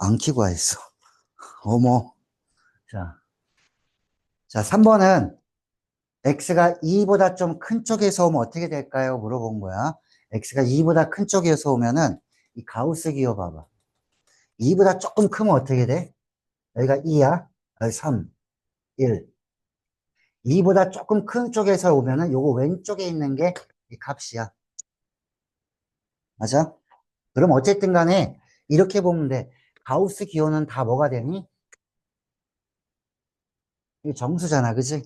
안 키고 했어. 어머. 자. 자, 3번은 x가 2보다 좀 큰 쪽에서 오면 어떻게 될까요? 물어본 거야. x가 2보다 큰 쪽에서 오면은 이 가우스 기호 봐봐. 2보다 조금 크면 어떻게 돼? 여기가 2야. 여기 3, 1. 2보다 조금 큰 쪽에서 오면은 요거 왼쪽에 있는 게 이 값이야. 맞아? 그럼 어쨌든 간에 이렇게 보면 돼. 가우스 기호는 다 뭐가 되니? 이 정수잖아, 그지?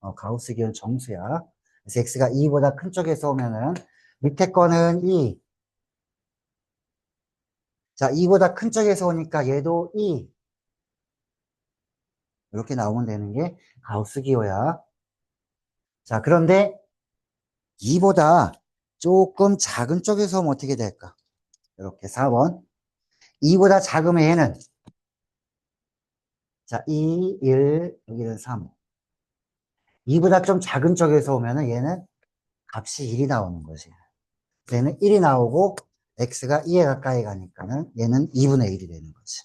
어, 가우스 기호는 정수야. 그래서 x가 2보다 큰 쪽에서 오면은 밑에 거는 2. 자, 2보다 큰 쪽에서 오니까 얘도 2. 이렇게 나오면 되는 게 가우스 기호야. 자, 그런데 2보다 조금 작은 쪽에서 오면 어떻게 될까? 이렇게 4번. 2보다 작으면 얘는 자, 2, 1, 여기는 3. 2보다 좀 작은 쪽에서 오면은 얘는 값이 1이 나오는 거지. 얘는 1이 나오고 x가 2에 가까이 가니까는 얘는 2분의 1이 되는 거지.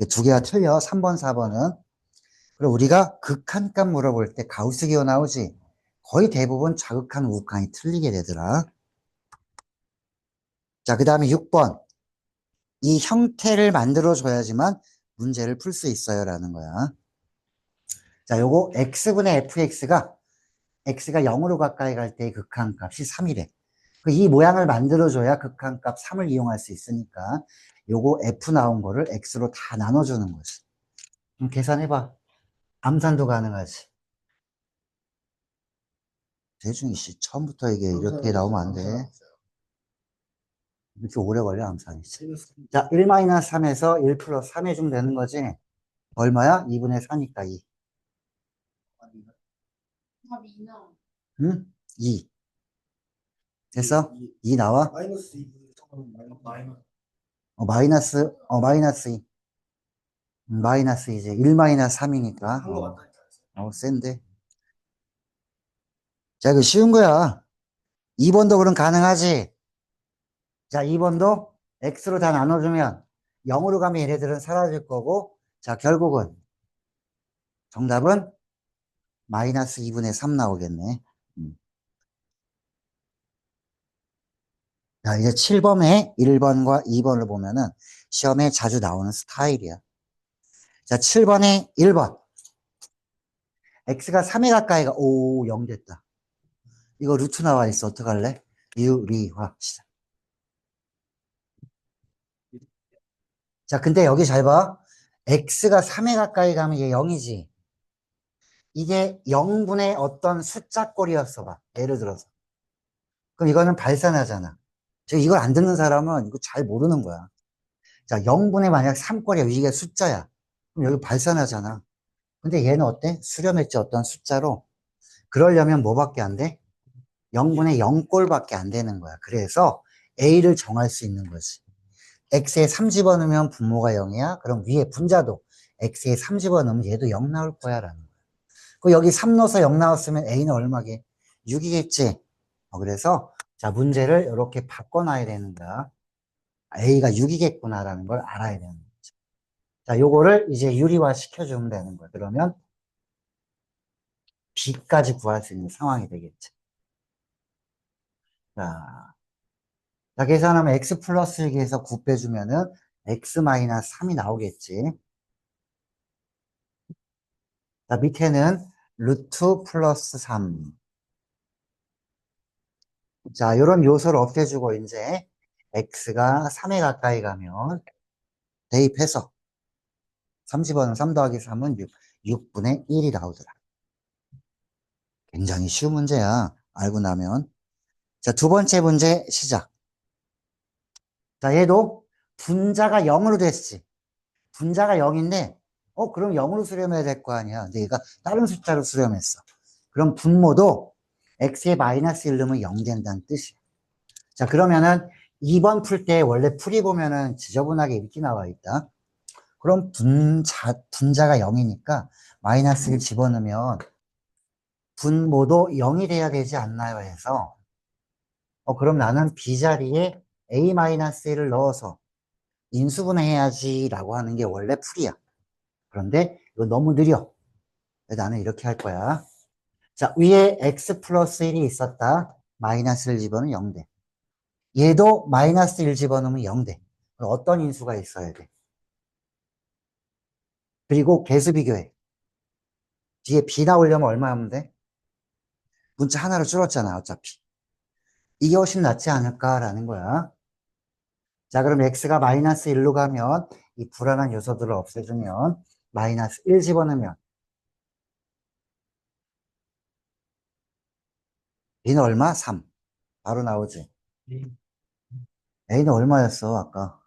이두 개가 틀려. 3번, 4번은. 그리고 우리가 극한값 물어볼 때 가우스 기호 나오지. 거의 대부분 자극한 우극한이 틀리게 되더라. 자, 그 다음에 6번. 이 형태를 만들어줘야지만 문제를 풀 수 있어요. 라는 거야. 자, 요거 x분의 fx가 x가 0으로 가까이 갈 때의 극한값이 3이래. 그 이 모양을 만들어줘야 극한값 3을 이용할 수 있으니까 요거 f 나온 거를 x로 다 나눠주는 거지. 그럼 계산해봐. 암산도 가능하지. 대중이 씨, 처음부터 이게 이렇게 나오면 안 돼. 이렇게 오래 걸려, 암산이지. 자, 1-3에서 1 플러스 3 해 주면 되는 거지. 얼마야? 2분의 4니까 2. 답이나 응? 2. 됐어? 2 나와? 마이너스 2분의 마이너스 어, 마이너스, 어, 마이너스 2. 음, 마이너스 이제 1 마이너스 3이니까. 한거 어, 어, 센데. 자, 이거 쉬운 거야. 2번도 그럼 가능하지? 자, 2번도 x로 다 나눠주면 0으로 가면 얘네들은 사라질 거고, 자, 결국은 정답은 마이너스 2분의 3 나오겠네. 음. 자, 이제 7번에 1번과 2번을 보면은 시험에 자주 나오는 스타일이야. 자, 7번에 1번. x가 3에 가까이가, 오, 0 됐다. 이거 루트 나와 있어. 어떡할래? 유리화. 시작. 자, 근데 여기 잘 봐. x가 3에 가까이 가면 얘 0이지. 이게 0분의 어떤 숫자 꼴이었어 봐. 예를 들어서. 그럼 이거는 발산하잖아. 즉 이걸 안 듣는 사람은 이거 잘 모르는 거야. 자, 0분의 만약 3꼴이야. 이게 숫자야. 그럼 여기 발산하잖아. 근데 얘는 어때? 수렴했지 어떤 숫자로. 그러려면 뭐밖에 안 돼? 0분의 0꼴밖에 안 되는 거야. 그래서 A를 정할 수 있는 거지. X에 3 집어넣으면 분모가 0이야. 그럼 위에 분자도 X에 3 집어넣으면 얘도 0 나올 거야. 라는 거야. 그 여기 3 넣어서 0 나왔으면 A는 얼마게? 6이겠지. 어, 그래서 자 문제를 이렇게 바꿔놔야 되는 거야. A가 6이겠구나 라는 걸 알아야 되는 거죠. 자 요거를 이제 유리화 시켜주면 되는 거야. 그러면 B까지 구할 수 있는 상황이 되겠지. 자, 자 계산하면 X 플러스 6에서 9 빼주면은 X 마이너스 3이 나오겠지. 자, 밑에는 루트 플러스 3. 자, 요런 요소를 없애주고 이제 x가 3에 가까이 가면 대입해서 30은 3 더하기 3은 6, 6분의 1이 나오더라. 굉장히 쉬운 문제야. 알고 나면. 자, 두 번째 문제 시작. 자, 얘도 분자가 0으로 됐지. 분자가 0인데, 어, 그럼 0으로 수렴해야 될 거 아니야. 근데 얘가 다른 숫자로 수렴했어. 그럼 분모도 x에 마이너스 1 넣으면 0 된다는 뜻이야. 자, 그러면은 2번 풀 때 원래 풀이 보면은 지저분하게 이렇게 나와 있다. 그럼 분자, 분자가 0이니까 마이너스 1 집어넣으면 분모도 0이 돼야 되지 않나요? 해서 어, 그럼 나는 B 자리에 A-1을 넣어서 인수분해해야지 라고 하는 게 원래 풀이야. 그런데 이거 너무 느려. 나는 이렇게 할 거야. 자, 위에 x 플러스 1이 있었다. 마이너스를 집어넣으면 0돼. 얘도 마이너스 1 집어넣으면 0돼. 그럼 어떤 인수가 있어야 돼? 그리고 개수 비교해. 뒤에 b 나오려면 얼마 하면 돼? 문자 하나로 줄었잖아, 어차피. 이게 훨씬 낫지 않을까라는 거야. 자, 그럼 x가 마이너스 1로 가면 이 불안한 요소들을 없애주면 마이너스 1 집어넣으면 b는 얼마? 3. 바로 나오지. a는 얼마였어, 아까?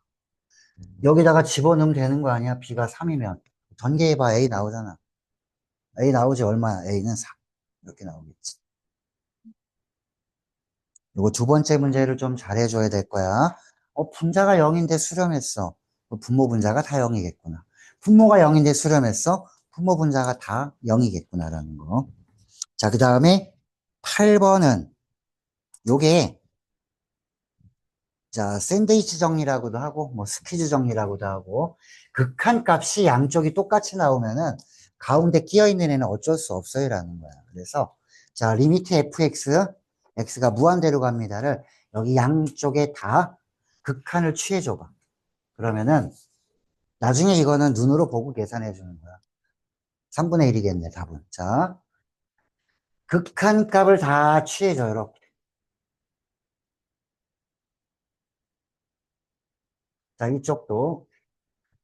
여기다가 집어넣으면 되는 거 아니야? b가 3이면. 전개해봐, a 나오잖아. a 나오지, 얼마야? a는 3. 이렇게 나오겠지. 요거 두 번째 문제를 좀 잘해줘야 될 거야. 어, 분자가 0인데 수렴했어. 그 분모 분자가 다 0이겠구나. 분모가 0인데 수렴했어. 분모 분자가 다 0이겠구나라는 거. 자, 그 다음에 8번은 요게 자, 샌드위치 정리라고도 하고 뭐 스퀴즈 정리라고도 하고 극한 값이 양쪽이 똑같이 나오면은 가운데 끼어 있는 애는 어쩔 수 없어요라는 거야. 그래서 자, 리미트 fx x가 무한대로 갑니다를 여기 양쪽에 다 극한을 취해 줘 봐. 그러면은 나중에 이거는 눈으로 보고 계산해 주는 거야. 3분의 1이겠네, 답은. 자, 극한 값을 다 취해 줘, 이렇게. 자, 이쪽도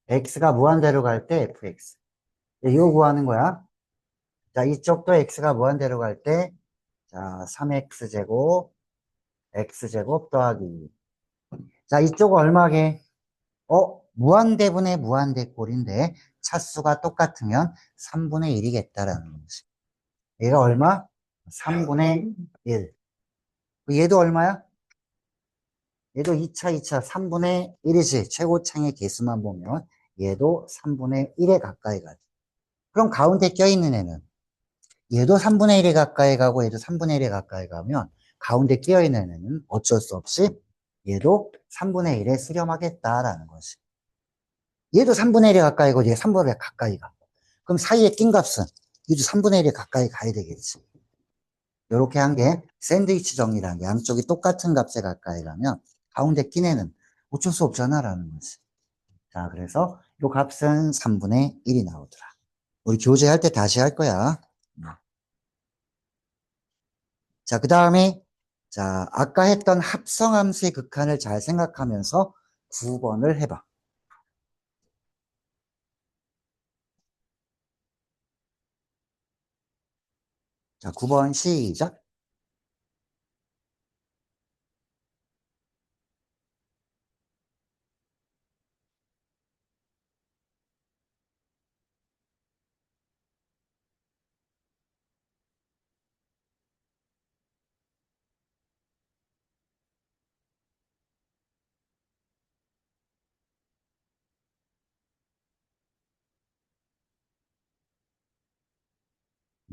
x가 무한대로 갈 때 fx. 이거 구하는 거야. 자, 이쪽도 x가 무한대로 갈 때, 자, 3x제곱, x제곱 더하기. 자, 이쪽은 얼마게? 어, 무한대분의 무한대꼴인데, 차수가 똑같으면 3분의 1이겠다라는 거지. 얘가 얼마? 3분의 1. 얘도 얼마야? 얘도 2차, 2차, 3분의 1이지. 최고창의 개수만 보면 얘도 3분의 1에 가까이 가지. 그럼 가운데 껴있는 애는 얘도 3분의 1에 가까이 가고 얘도 3분의 1에 가까이 가면 가운데 끼어있는 애는 어쩔 수 없이 얘도 3분의 1에 수렴하겠다라는 것이. 얘도 3분의 1에 가까이 가고 얘 3분의 1에 가까이 가. 그럼 사이에 낀 값은 얘도 3분의 1에 가까이 가야 되겠지. 이렇게 한 게 샌드위치 정리라는 게 양쪽이 똑같은 값에 가까이 가면 가운데 낀 애는 어쩔 수 없잖아 라는 거지. 자, 그래서 이 값은 3분의 1이 나오더라. 우리 교재할 때 다시 할 거야. 자, 그 다음에, 자, 아까 했던 합성함수의 극한을 잘 생각하면서 9번을 해봐. 자, 9번 시작.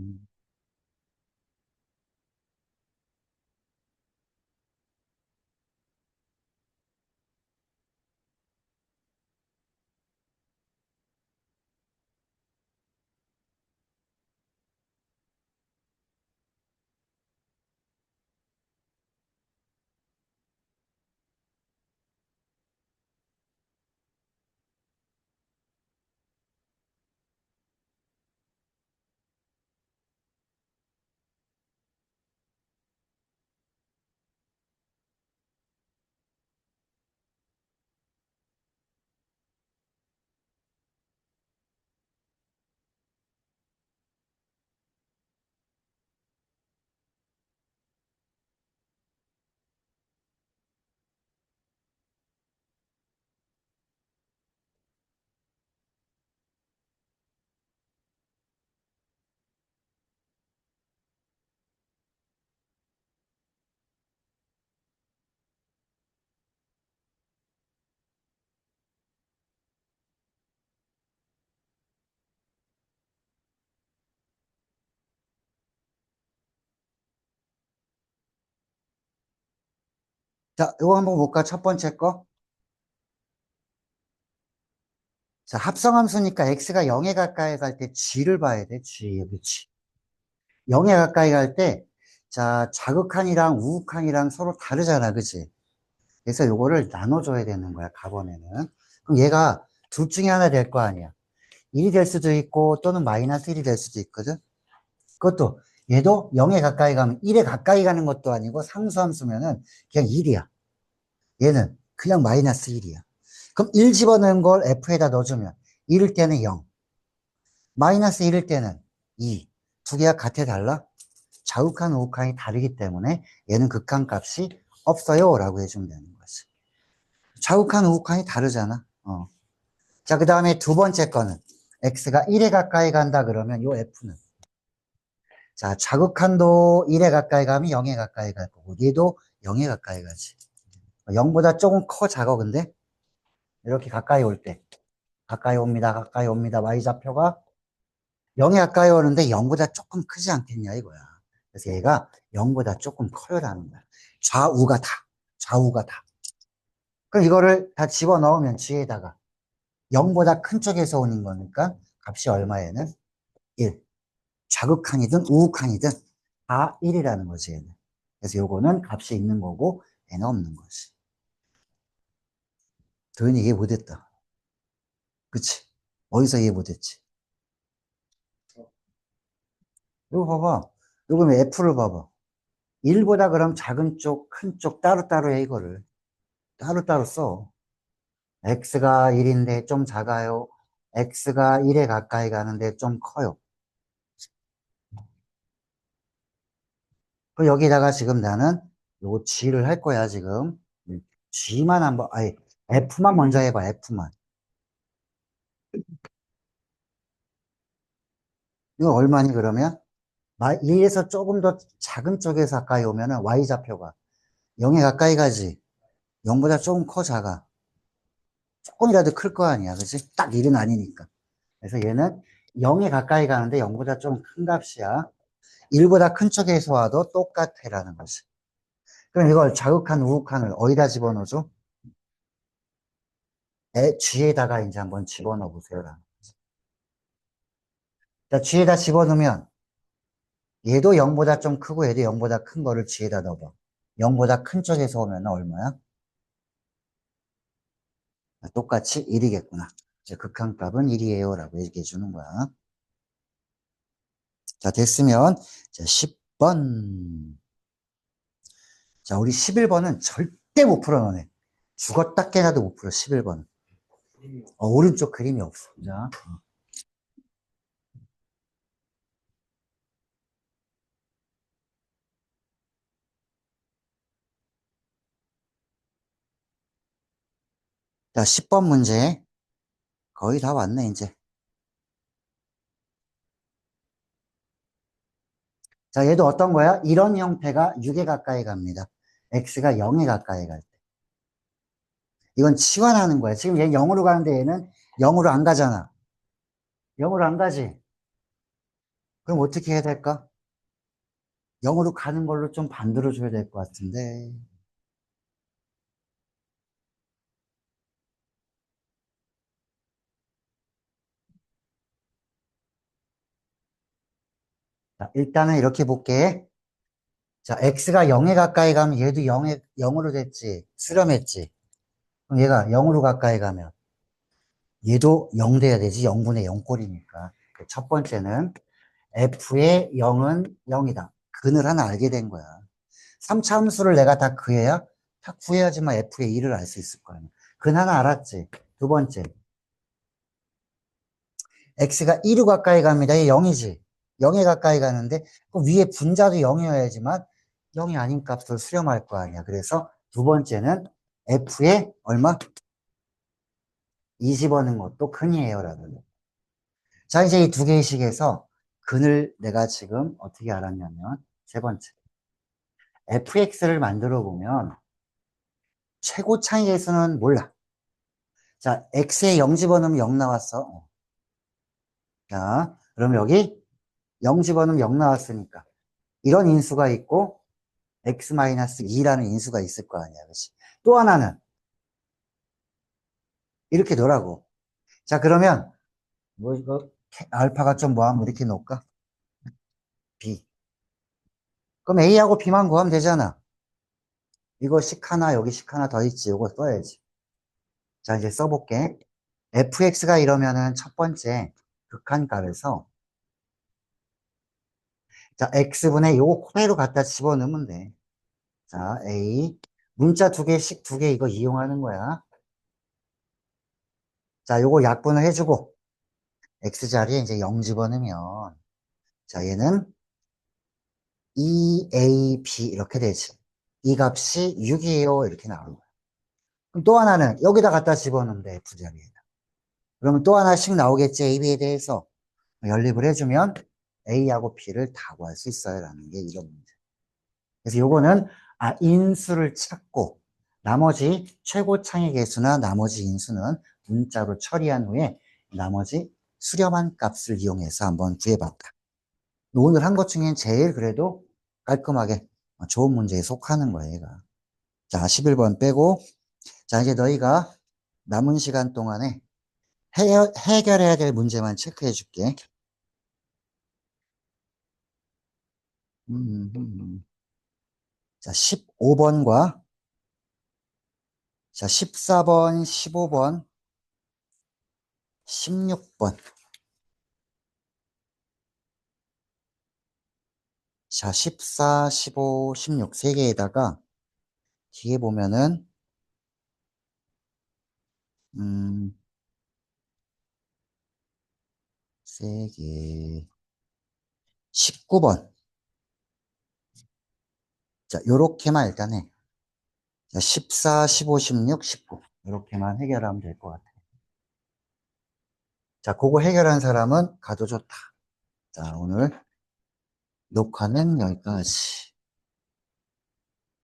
음. 자, 이거 한번 볼까? 첫 번째 거. 자, 합성함수니까 x가 0에 가까이 갈 때 g를 봐야 돼. g, 여기 g. 0에 가까이 갈 때, 자, 자극한이랑 우극한이랑 서로 다르잖아. 그치? 그래서 요거를 나눠줘야 되는 거야. 가번에는. 그럼 얘가 둘 중에 하나 될 거 아니야. 1이 될 수도 있고, 또는 마이너스 1이 될 수도 있거든. 그것도, 얘도 0에 가까이 가면 1에 가까이 가는 것도 아니고, 상수함수면은 그냥 1이야. 얘는 그냥 마이너스 1이야. 그럼 1 집어넣은 걸 F에다 넣어주면 1일 때는 0, 마이너스 1일 때는 2. 두 개가 같아 달라? 자극한 우극한이 다르기 때문에 얘는 극한 값이 없어요 라고 해주면 되는 거지. 자극한 우극한이 다르잖아. 어. 자, 그 다음에 두 번째 거는 x가 1에 가까이 간다 그러면 요 f는 자, 자극한도 1에 가까이 가면 0에 가까이 갈 거고 얘도 0에 가까이 가지. 0보다 조금 커 작아 근데? 이렇게 가까이 올 때. 가까이 옵니다 가까이 옵니다. Y좌표가 0에 가까이 오는데 0보다 조금 크지 않겠냐 이거야. 그래서 얘가 0보다 조금 커요라는 거야. 좌우가 다 좌우가 다. 그럼 이거를 다 집어넣으면 뒤에다가 0보다 큰 쪽에서 오는 거니까 값이 얼마에는? 1 좌극한이든 우극한이든 다 1이라는 거지 얘는. 그래서 요거는 값이 있는 거고 얘는 없는 거지 도현이 이해 못했다. 그치? 어디서 이해 못했지? 이거 봐봐. 이거 F를 봐봐. 1보다 그럼 작은 쪽, 큰 쪽 따로따로 해, 이거를. 따로따로 써. X가 1인데 좀 작아요. X가 1에 가까이 가는데 좀 커요. 그 여기다가 지금 나는 요 G를 할 거야, 지금. G만 한번, 아니, F만 먼저 해봐, F만. 이거 얼마니, 그러면? 1에서 조금 더 작은 쪽에서 가까이 오면은 Y좌표가 0에 가까이 가지. 0보다 조금 커, 작아. 조금이라도 클 거 아니야, 그치? 딱 1은 아니니까. 그래서 얘는 0에 가까이 가는데 0보다 좀 큰 값이야. 1보다 큰 쪽에서 와도 똑같아라는 거지. 그럼 이걸 자극한 우극한을 어디다 집어넣어줘? 에, G에다가 이제 한번 집어넣어 보세요. 자, G에다 집어넣으면 얘도 0보다 좀 크고 얘도 0보다 큰 거를 G에다 넣어봐. 0보다 큰 쪽에서 오면 얼마야? 아, 똑같이 1이겠구나. 이제 극한값은 1이에요. 라고 얘기해 주는 거야. 자, 됐으면, 자, 10번. 자, 우리 11번은 절대 못 풀어, 너네. 죽었다 깨나도 못 풀어, 11번은. 어, 오른쪽 그림이 없어. 자. 자, 10번 문제. 거의 다 왔네, 이제. 자, 얘도 어떤 거야? 이런 형태가 6에 가까이 갑니다. x가 0에 가까이 갈 때. 이건 치환하는 거야. 지금 얘 0으로 가는데 얘는 0으로 안 가잖아. 0으로 안 가지. 그럼 어떻게 해야 될까? 0으로 가는 걸로 좀 만들어 줘야 될 것 같은데. 자, 일단은 이렇게 볼게. 자, x가 0에 가까이 가면 얘도 0에, 0으로 됐지. 수렴했지. 얘가 0으로 가까이 가면 얘도 0 돼야 되지. 0분의 0꼴이니까. 첫 번째는 f의 0은 0이다. 근을 하나 알게 된 거야. 3차 함수를 내가 다 구해야 다 구해야지만 f의 1을 알수 있을 거 아니야. 근 하나 알았지. 두 번째. x가 1로 가까이 갑니다. 얘 0이지. 0에 가까이 가는데 그 위에 분자도 0이어야지만 0이 아닌 값을 수렴할 거 아니야. 그래서 두 번째는 f의 얼마? 20원은 것도 근이에요. 라는 자, 이제 이 두 개의 식에서 근을 내가 지금 어떻게 알았냐면 세 번째. fx를 만들어 보면 최고 차이에서는 몰라. 자, x에 0 집어넣으면 0 나왔어. 자, 그럼 여기 0 집어넣으면 0 나왔으니까 이런 인수가 있고 x-2라는 인수가 있을 거 아니야. 그렇지? 또 하나는 이렇게 놓으라고. 자, 그러면, 뭐, 이거, 캐- 알파가 좀 뭐하면 이렇게 놓을까? B. 그럼 A하고 B만 구하면 되잖아. 이거 식 하나, 여기 식 하나 더 있지. 이거 써야지. 자, 이제 써볼게. fx가 이러면은 첫 번째 극한값에서 자, x분의 요거 그대로 갖다 집어넣으면 돼. 자, a 문자 두 개씩 두 개 이거 이용하는 거야. 자, 요거 약분을 해주고 x 자리에 이제 0 집어넣으면 자, 얘는 2ab 이렇게 되지. 이 값이 6이에요. 이렇게 나오는 거야. 그럼 또 하나는 여기다 갖다 집어넣으면 돼. f 자리에다. 그러면 또 하나씩 나오겠지. ab에 대해서 연립을 해주면 a하고 b를 다 구할 수 있어요. 라는 게 이런 문제. 그래서 요거는 아, 인수를 찾고 나머지 최고 창의 개수나 나머지 인수는 문자로 처리한 후에 나머지 수렴한 값을 이용해서 한번 구해봤다. 오늘 한 것 중엔 제일 그래도 깔끔하게 좋은 문제에 속하는 거예요, 얘가. 자, 11번 빼고. 자, 이제 너희가 남은 시간 동안에 해, 해결해야 될 문제만 체크해 줄게. 음, 음, 음. 자, 15번과 자, 14번, 15번, 16번. 자, 14, 15, 16, 세 개에다가 뒤에 보면은 음, 세 개. 19번. 자, 요렇게만 일단 해. 자, 14, 15, 16, 19. 이렇게만 해결하면 될 것 같아. 자, 그거 해결한 사람은 가도 좋다. 자, 오늘 녹화는 여기까지.